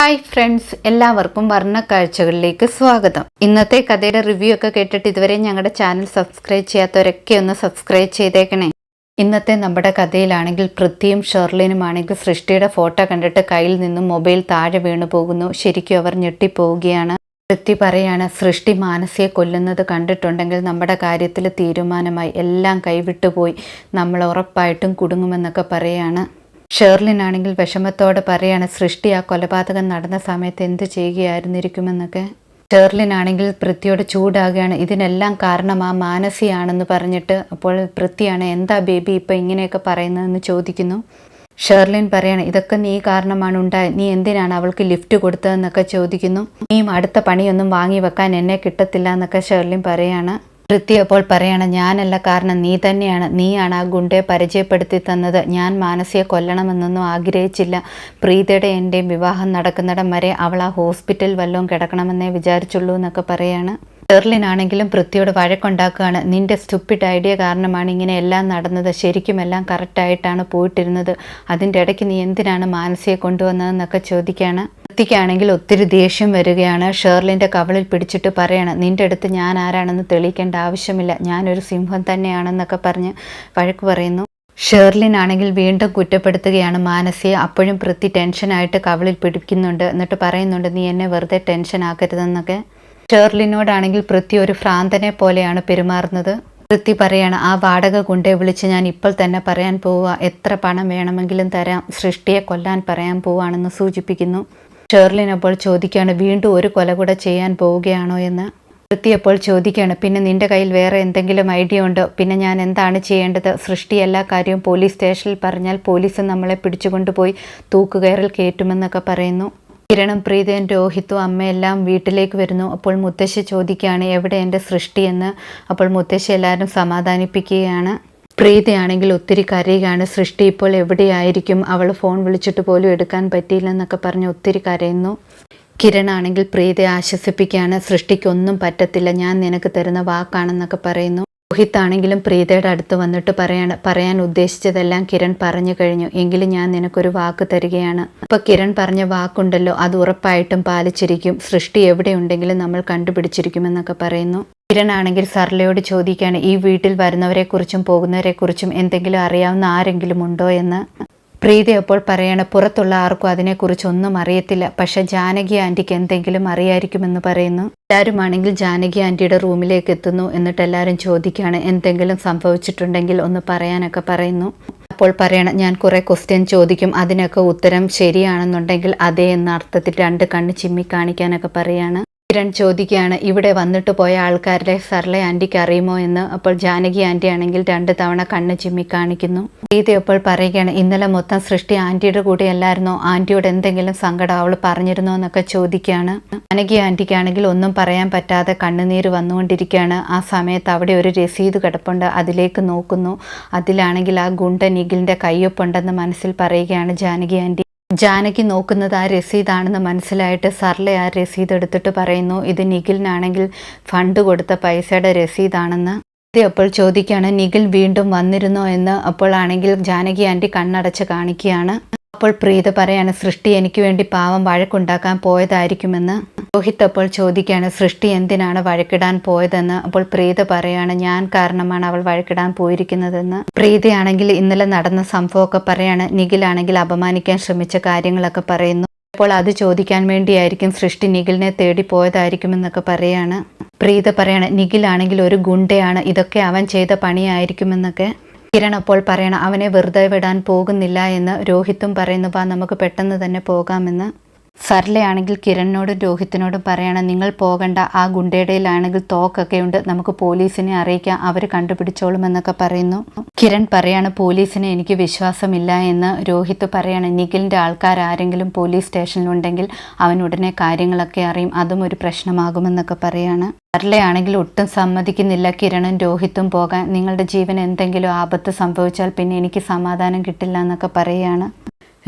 Hi friends എല്ലാവർക്കും വർണക്കാഴ്ചകളിലേക്ക് സ്വാഗതം. ഇന്നത്തെ കഥയുടെ റിവ്യൂ ഒക്കെ കേട്ടിട്ട് ഇതുവരെ ഞങ്ങളുടെ ചാനൽ സബ്സ്ക്രൈബ് ചെയ്യാത്തവരൊക്കെ ഒന്ന് സബ്സ്ക്രൈബ് ചെയ്തേക്കണേ. ഇന്നത്തെ നമ്മുടെ കഥയിലാണെങ്കിൽ പൃഥ്വിയും ഷെർലിനും ആണെങ്കിൽ സൃഷ്ടിയുടെ ഫോട്ടോ കണ്ടിട്ട് കയ്യിൽ നിന്നും മൊബൈൽ താഴെ വീണു പോകുന്നു. ശരിക്കും അവർ ഞെട്ടിപ്പോവുകയാണ്. പൃഥ്വി പറയാണ് സൃഷ്ടി മാനസിയെ കൊല്ലുന്നത് കണ്ടിട്ടുണ്ടെങ്കിൽ നമ്മുടെ കാര്യത്തിൽ തീരുമാനമായി എല്ലാം കൈവിട്ടുപോയി. നമ്മൾ ഉറപ്പായിട്ടും കുടുങ്ങുമെന്നൊക്കെ പറയാണ്. ഷേർലിനാണെങ്കിൽ വിഷമത്തോടെ പറയാണ് സൃഷ്ടി ആ കൊലപാതകം നടന്ന സമയത്ത് എന്ത് ചെയ്യുകയായിരുന്നിരിക്കുമെന്നൊക്കെ? ഷേർലിനാണെങ്കിൽ പൃഥ്വിയോട് ചൂടാകുകയാണ് ഇതിനെല്ലാം കാരണം ആ മാനസിയാണെന്ന് പറഞ്ഞിട്ട് അപ്പോൾ പൃഥ്വിയാണ് എന്താ ബേബി ഇപ്പം ഇങ്ങനെയൊക്കെ പറയുന്നതെന്ന് ചോദിക്കുന്നു? ഷേർലിൻ പറയാണ് ഇതൊക്കെ നീ കാരണമാണ് ഉണ്ടായത് നീ എന്തിനാണ് അവൾക്ക് ലിഫ്റ്റ് കൊടുത്തതെന്നൊക്കെ ചോദിക്കുന്നു. നീ അടുത്ത പണിയൊന്നും വാങ്ങി വെക്കാൻ എന്നെ കിട്ടത്തില്ല എന്നൊക്കെ ഷേർലിൻ പറയാണ്. പൃഥ്വി അപ്പോൾ പറയണം ഞാനല്ല കാരണം നീ തന്നെയാണ്. നീയാണ് ആ ഗുണ്ടയെ പരിചയപ്പെടുത്തി തന്നത്. ഞാൻ മാനസിയെ കൊല്ലണമെന്നൊന്നും ആഗ്രഹിച്ചില്ല. പ്രീതയുടെ എന്റെയും വിവാഹം നടക്കുന്നിടം വരെ അവൾ ആ ഹോസ്പിറ്റൽ വല്ലതും കിടക്കണമെന്നേ വിചാരിച്ചുള്ളൂ എന്നൊക്കെ പറയാണ്. ഷെർലിനാണെങ്കിലും പൃഥ്വിയോട് വഴക്കുണ്ടാക്കുകയാണ്. നിന്റെ സ്റ്റുപ്പിഡ് ഐഡിയ കാരണമാണ് ഇങ്ങനെ എല്ലാം നടന്നത്. ശരിക്കും എല്ലാം കറക്റ്റായിട്ടാണ് പോയിട്ടിരുന്നത്. അതിന്റെ ഇടയ്ക്ക് നീ എന്തിനാണ് മാനസിയെ കൊണ്ടുവന്നതെന്നൊക്കെ ചോദിക്കുകയാണ്. പൃഥ്വിക്കാണെങ്കിൽ ഒത്തിരി ദേഷ്യം വരികയാണ്. ഷേർലിന്റെ കവളിൽ പിടിച്ചിട്ട് പറയണം നിന്റെ അടുത്ത് ഞാൻ ആരാണെന്ന് തെളിയിക്കേണ്ട ആവശ്യമില്ല. ഞാനൊരു സിംഹം തന്നെയാണെന്നൊക്കെ പറഞ്ഞ് വഴക്ക് പറയുന്നു. ഷേർലിൻ ആണെങ്കിൽ വീണ്ടും കുറ്റപ്പെടുത്തുകയാണ് മാനസിയെ അപ്പോഴും പ്രതി ടെൻഷനായിട്ട് കവളിൽ പിടിക്കുന്നുണ്ട്. എന്നിട്ട് പറയുന്നുണ്ട് നീ എന്നെ വെറുതെ ടെൻഷൻ ആക്കരുതെന്നൊക്കെ. ഷേർലിനോടാണെങ്കിൽ പ്രതി ഒരു ഭ്രാന്തനെ പോലെയാണ് പെരുമാറുന്നത്. പ്രതി പറയാണ് ആ വാടക കൊണ്ടേ വിളിച്ച് ഞാൻ ഇപ്പോൾ തന്നെ പറയാൻ പോവുക. എത്ര പണം വേണമെങ്കിലും തരാം. സൃഷ്ടിയെ കൊല്ലാൻ പറയാൻ പോവുകയാണെന്ന് സൂചിപ്പിക്കുന്നു. ഷേർലിൻ അപ്പോൾ ചോദിക്കുകയാണ് വീണ്ടും ഒരു കൊല കൂടെ ചെയ്യാൻ പോവുകയാണോ എന്ന്? വൃത്തിയപ്പോൾ ചോദിക്കുകയാണ് പിന്നെ നിന്റെ കയ്യിൽ വേറെ എന്തെങ്കിലും ഐഡിയ ഉണ്ടോ? പിന്നെ ഞാൻ എന്താണ് ചെയ്യേണ്ടത്? സൃഷ്ടി എല്ലാ കാര്യവും പോലീസ് സ്റ്റേഷനിൽ പറഞ്ഞാൽ പോലീസ് നമ്മളെ പിടിച്ചുകൊണ്ടുപോയി തൂക്കുകയറിൽ കയറ്റുമെന്നൊക്കെ പറയുന്നു. കിരണും പ്രീതയും രോഹിത്തും അമ്മയെല്ലാം വീട്ടിലേക്ക് വരുന്നു. അപ്പോൾ മുത്തശ്ശി ചോദിക്കുകയാണ് എവിടെ എന്റെ സൃഷ്ടിയെന്ന് അപ്പോൾ മുത്തശ്ശി എല്ലാവരും സമാധാനിപ്പിക്കുകയാണ്. പ്രീതയാണെങ്കിൽ ഒത്തിരി കരയുകയാണ്. സൃഷ്ടി ഇപ്പോൾ എവിടെയായിരിക്കും? അവൾ ഫോൺ വിളിച്ചിട്ട് പോലും എടുക്കാൻ പറ്റിയില്ലെന്നൊക്കെ പറഞ്ഞ് ഒത്തിരി കരയുന്നു. കിരണാണെങ്കിൽ പ്രീതി ആശ്വസിപ്പിക്കുകയാണ്. സൃഷ്ടിക്കൊന്നും പറ്റത്തില്ല. ഞാൻ നിനക്ക് തരുന്ന വാക്കാണെന്നൊക്കെ പറയുന്നു. രോഹിത് ആണെങ്കിലും പ്രീതയുടെ അടുത്ത് വന്നിട്ട് പറയാണ്. പറയാൻ ഉദ്ദേശിച്ചതെല്ലാം കിരൺ പറഞ്ഞു കഴിഞ്ഞു. എങ്കിലും ഞാൻ നിനക്കൊരു വാക്ക് തരികയാണ്. അപ്പൊ കിരൺ പറഞ്ഞ വാക്കുണ്ടല്ലോ. അത് ഉറപ്പായിട്ടും പാലിച്ചിരിക്കും. സൃഷ്ടി എവിടെയുണ്ടെങ്കിലും നമ്മൾ കണ്ടുപിടിച്ചിരിക്കുമെന്നൊക്കെ പറയുന്നു. കിരൺ ആണെങ്കിൽ സർലയോട് ചോദിക്കുകയാണ് ഈ വീട്ടിൽ വരുന്നവരെക്കുറിച്ചും പോകുന്നവരെക്കുറിച്ചും എന്തെങ്കിലും അറിയാവുന്ന ആരെങ്കിലും ഉണ്ടോ? എന്ന്. പ്രീതി അപ്പോൾ പറയാണ് പുറത്തുള്ള ആർക്കും അതിനെക്കുറിച്ചൊന്നും അറിയത്തില്ല. പക്ഷെ ജാനകി ആന്റിക്ക് എന്തെങ്കിലും അറിയായിരിക്കുമെന്ന് പറയുന്നു. എല്ലാവരും ആണെങ്കിൽ ജാനകി ആന്റിയുടെ റൂമിലേക്ക് എത്തുന്നു എന്നിട്ട് എല്ലാവരും ചോദിക്കുകയാണ് എന്തെങ്കിലും സംഭവിച്ചിട്ടുണ്ടെങ്കിൽ ഒന്ന് പറയാനൊക്കെ പറയുന്നു. അപ്പോൾ പറയണം ഞാൻ കുറേ ക്വസ്റ്റ്യൻ ചോദിക്കും. അതിനൊക്കെ ഉത്തരം ശരിയാണെന്നുണ്ടെങ്കിൽ അതേ എന്ന അർത്ഥത്തിൽ രണ്ട് കണ്ണ് ചിമ്മി കാണിക്കാനൊക്കെ പറയാണ്. കിരൺ ചോദിക്കുകയാണ്. ഇവിടെ വന്നിട്ട് പോയ ആൾക്കാരുടെ സർലെ ആന്റിക്ക് അറിയുമോ എന്ന് അപ്പോൾ ജാനകി ആന്റി ആണെങ്കിൽ രണ്ട് തവണ കണ്ണ് ചിമ്മി കാണിക്കുന്നു. ഗീത അപ്പോൾ പറയുകയാണ് ഇന്നലെ മൊത്തം സൃഷ്ടി ആന്റിയുടെ കൂടെ അല്ലായിരുന്നോ ആന്റിയോട് എന്തെങ്കിലും സങ്കടം അവൾ പറഞ്ഞിരുന്നോ എന്നൊക്കെ ചോദിക്കുകയാണ്. ജാനകി ആന്റിക്കാണെങ്കിൽ ഒന്നും പറയാൻ പറ്റാതെ കണ്ണുനീര് വന്നുകൊണ്ടിരിക്കുകയാണ്. ആ സമയത്ത് അവിടെ ഒരു രസീത് കിടപ്പുണ്ട് അതിലേക്ക് നോക്കുന്നു. അതിലാണെങ്കിൽ ആ ഗുണ്ട നിഖിലിന്റെ കയ്യൊപ്പുണ്ടെന്ന് മനസ്സിൽ പറയുകയാണ് ജാനകി ആന്റി ജാനകി നോക്കുന്നത് ആ രസീതാണെന്ന് മനസ്സിലായിട്ട് സർലെ ആ രസീത് എടുത്തിട്ട് പറയുന്നു ഇത് നിഖിലിനാണെങ്കിൽ ഫണ്ട് കൊടുത്ത പൈസയുടെ രസീതാണെന്ന്. അപ്പോൾ ചോദിക്കുകയാണ് നിഖിൽ വീണ്ടും വന്നിരുന്നോ? എന്ന് അപ്പോഴാണെങ്കിൽ ജാനകി ആന്റി കണ്ണടച്ച് കാണിക്കുകയാണ്. അപ്പോൾ പ്രീത പറയാണ് സൃഷ്ടി എനിക്ക് വേണ്ടി പാവം വഴക്കുണ്ടാക്കാൻ പോയതായിരിക്കുമെന്ന്. രോഹിത് അപ്പോൾ ചോദിക്കുകയാണ് സൃഷ്ടി എന്തിനാണ് വഴക്കിടാൻ പോയതെന്ന്? അപ്പോൾ പ്രീത പറയാണ് ഞാൻ കാരണമാണ് അവൾ വഴക്കിടാൻ പോയിരിക്കുന്നതെന്ന്. പ്രീതയാണെങ്കിൽ ഇന്നലെ നടന്ന സംഭവമൊക്കെ പറയാണ് നിഖിലാണെങ്കിൽ അപമാനിക്കാൻ ശ്രമിച്ച കാര്യങ്ങളൊക്കെ പറയുന്നു. അപ്പോൾ അത് ചോദിക്കാൻ വേണ്ടിയായിരിക്കും സൃഷ്ടി നിഖിലിനെ തേടി പോയതായിരിക്കുമെന്നൊക്കെ പറയാണ്. പ്രീത പറയാണ് നിഖിലാണെങ്കിൽ ഒരു ഗുണ്ടയാണ് ഇതൊക്കെ അവൻ ചെയ്ത പണിയായിരിക്കുമെന്നൊക്കെ. കിരൺ അപ്പോൾ പറയണം അവനെ വെറുതെ വിടാൻ പോകുന്നില്ല എന്ന് രോഹിത്തും പറയുന്നു വാ നമുക്ക് പെട്ടെന്ന് തന്നെ പോകാമെന്ന്. സർലയാണെങ്കിൽ കിരണിനോടും രോഹിത്തിനോടും പറയണം നിങ്ങൾ പോകണ്ട ആ ഗുണ്ടയുടെയിലാണെങ്കിൽ തോക്കൊക്കെ ഉണ്ട് നമുക്ക് പോലീസിനെ അറിയിക്കാം അവർ കണ്ടുപിടിച്ചോളുമെന്നൊക്കെ പറയുന്നു. കിരൺ പറയാണ് പോലീസിനെ എനിക്ക് വിശ്വാസമില്ല എന്ന് രോഹിത്ത് പറയാണ്. നിഖിലിന്റെ ആൾക്കാർ ആരെങ്കിലും പോലീസ് സ്റ്റേഷനിലുണ്ടെങ്കിൽ അവൻ ഉടനെ കാര്യങ്ങളൊക്കെ അറിയും അതും ഒരു പ്രശ്നമാകുമെന്നൊക്കെ പറയാണ്. സർലയാണെങ്കിൽ ഒട്ടും സമ്മതിക്കുന്നില്ല കിരണും രോഹിത്തും പോകാൻ. നിങ്ങളുടെ ജീവൻ എന്തെങ്കിലും ആപത്ത് സംഭവിച്ചാൽ പിന്നെ എനിക്ക് സമാധാനം കിട്ടില്ല എന്നൊക്കെ പറയുകയാണ്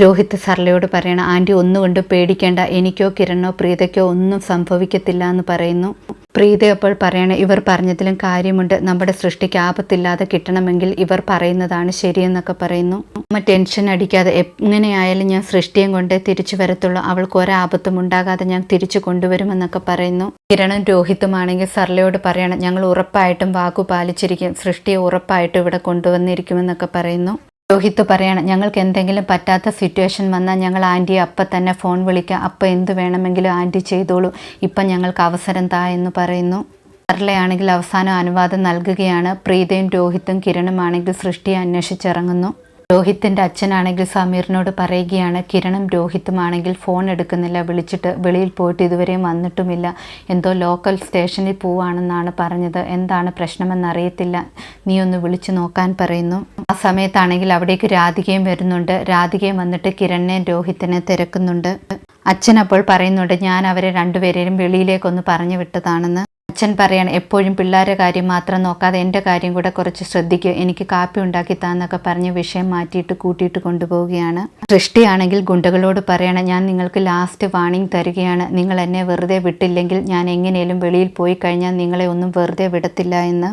രോഹിത് സർലയോട് പറയണം ആന്റി ഒന്നുകൊണ്ട് പേടിക്കേണ്ട. എനിക്കോ കിരണോ പ്രീതയ്ക്കോ ഒന്നും സംഭവിക്കത്തില്ല എന്ന് പറയുന്നു. പ്രീതി അപ്പോൾ പറയണേ ഇവർ പറഞ്ഞതിലും കാര്യമുണ്ട്. നമ്മുടെ സൃഷ്ടിക്ക് ആപത്തില്ലാതെ കിട്ടണമെങ്കിൽ ഇവർ പറയുന്നതാണ് ശരിയെന്നൊക്കെ പറയുന്നു. അമ്മ ടെൻഷൻ അടിക്കാതെ എങ്ങനെയായാലും ഞാൻ സൃഷ്ടിയും കൊണ്ടേ തിരിച്ചു വരത്തുള്ളൂ. അവൾക്ക് ഒരാപത്തും ഉണ്ടാകാതെ ഞാൻ തിരിച്ചു കൊണ്ടുവരുമെന്നൊക്കെ പറയുന്നു. കിരണും രോഹിത്തുമാണെങ്കിൽ സർലയോട് പറയണം ഞങ്ങൾ ഉറപ്പായിട്ടും വാക്കു പാലിച്ചിരിക്കും. സൃഷ്ടിയെ ഉറപ്പായിട്ടും ഇവിടെ കൊണ്ടുവന്നിരിക്കുമെന്നൊക്കെ പറയുന്നു. രോഹിത്ത് പറയണം ഞങ്ങൾക്ക് എന്തെങ്കിലും പറ്റാത്ത സിറ്റുവേഷൻ വന്നാൽ ഞങ്ങൾ ആന്റിയെ അപ്പം തന്നെ ഫോൺ വിളിക്കാം. അപ്പം എന്ത് വേണമെങ്കിലും ആന്റി ചെയ്തോളൂ. ഇപ്പം ഞങ്ങൾക്ക് അവസരം താ എന്ന് പറയുന്നു. സർലയാണെങ്കിൽ അവസാനം അനുവാദം നൽകുകയാണ്. പ്രീതയും രോഹിത്തും കിരണുമാണെങ്കിൽ സൃഷ്ടിയെ അന്വേഷിച്ചിറങ്ങുന്നു. രോഹിത്തിന്റെ അച്ഛനാണെങ്കിൽ സമീറിനോട് പറയുകയാണ് കിരണും രോഹിത്തുമാണെങ്കിൽ ഫോൺ എടുക്കുന്നില്ല. വിളിച്ചിട്ട് വെളിയിൽ പോയിട്ട് ഇതുവരെയും വന്നിട്ടുമില്ല. എന്തോ ലോക്കൽ സ്റ്റേഷനിൽ പോവാണെന്നാണ് പറഞ്ഞത്. എന്താണ് പ്രശ്നമെന്നറിയത്തില്ല. നീ ഒന്ന് വിളിച്ചു നോക്കാൻ പറയുന്നു. ആ സമയത്താണെങ്കിൽ അവിടേക്ക് രാധികയും വരുന്നുണ്ട്. രാധികയും വന്നിട്ട് കിരണിനെ രോഹിത്തിനെ തിരക്കുന്നുണ്ട്. അച്ഛൻ അപ്പോൾ പറയുന്നുണ്ട് ഞാൻ അവരെ രണ്ടുപേരെയും വെളിയിലേക്കൊന്ന് പറഞ്ഞു വിട്ടതാണെന്ന്. അച്ഛൻ പറയാണ് എപ്പോഴും പിള്ളേരുടെ കാര്യം മാത്രം നോക്കാതെ എന്റെ കാര്യം കൂടെ കുറച്ച് ശ്രദ്ധിക്കുക എനിക്ക് കാപ്പി ഉണ്ടാക്കി താന്നൊക്കെ പറഞ്ഞ് വിഷയം മാറ്റിയിട്ട് കൂട്ടിയിട്ട് കൊണ്ടുപോവുകയാണ്. സൃഷ്ടിയാണെങ്കിൽ ഗുണ്ടകളോട് പറയണം ഞാൻ നിങ്ങൾക്ക് ലാസ്റ്റ് വാണിംഗ് തരികയാണ്. നിങ്ങൾ എന്നെ വെറുതെ വിട്ടില്ലെങ്കിൽ ഞാൻ എങ്ങനെയും വെളിയിൽ പോയി കഴിഞ്ഞാൽ നിങ്ങളെ ഒന്നും വെറുതെ വിടത്തില്ല എന്ന്.